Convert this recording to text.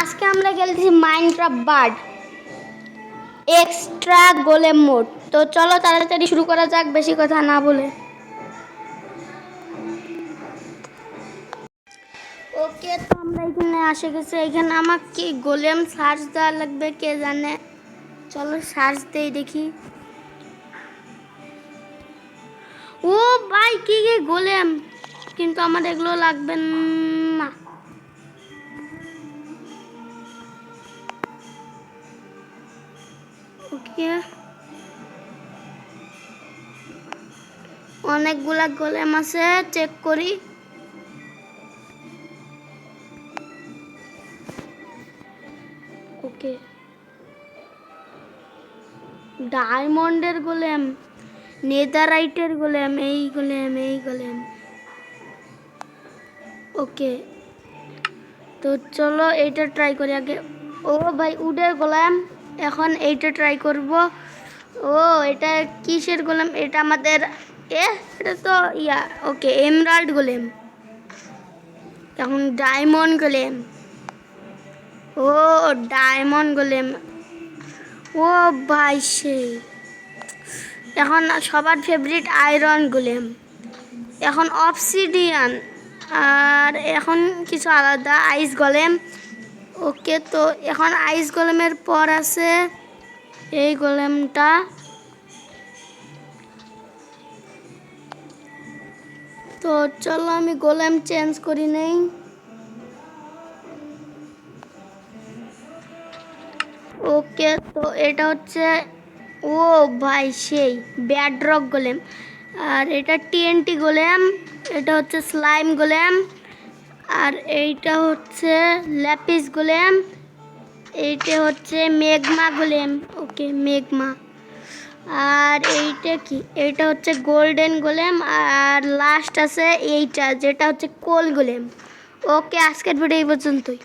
আজকে আমরা খেলতেছি Minecraft bird extra golem mod তো চলো তাড়াতাড়ি শুরু করা যাক, বেশি কথা না বলে। ওকে, তো আমরা এখানে আসে গেছি। এখানে আমার কি গোলেম সার্চ দেওয়া লাগবে, কে জানে? চলো সার্চ দেই দেখি। ও ভাই, কি কি গোলেম? কিন্তু আমার এগুলো লাগবে না। অনেকগুলা গোলেম আছে চেক করি। ওকে। ডায়মন্ডের গোলেম নেদারাইটের গোলেম, এই গোলেম এই গোলেম। ওকে। তো চলো, এইটা ট্রাই করি আগে। ও ভাই, উডের গোলাম। এখন এইটা ট্রাই করব। ও, এটা কিসের গোলাম? এটা আমাদের, এ, এটা তো ইয়া ওকে এমরাল্ড গোলেম। এখন ডায়মন্ড গোলেম। ও ডায়মন্ড গোলেম। ও ভাই সেই। এখন সবার ফেভারিট আয়রন গোলেম। এখন অফসিডিয়ান আর এখন কিছু আলাদা আইস গলেম। ওকে, তো এখন আইস গলেমের পর আছে। এই গোলেমটা তো চলো আমি গোলেম চেঞ্জ করি নেই। ওকে, তো এটা হচ্ছে, ও ভাই, সেই ব্যাডরক গোলেম আর এটা টিএনটি গোলেম এটা হচ্ছে স্লাইম গোলেম আর এইটা হচ্ছে ল্যাপিস গোলেম, এইটা হচ্ছে মেঘমা গোলেম। ওকে, মেঘমা। আর এইটা কি? এইটা হচ্ছে গোল্ডেন গোলেম আর লাস্ট আছে এইটা, যেটা হচ্ছে কোল গোলেম। ওকে, আজকের ভিডিও এই পর্যন্তই।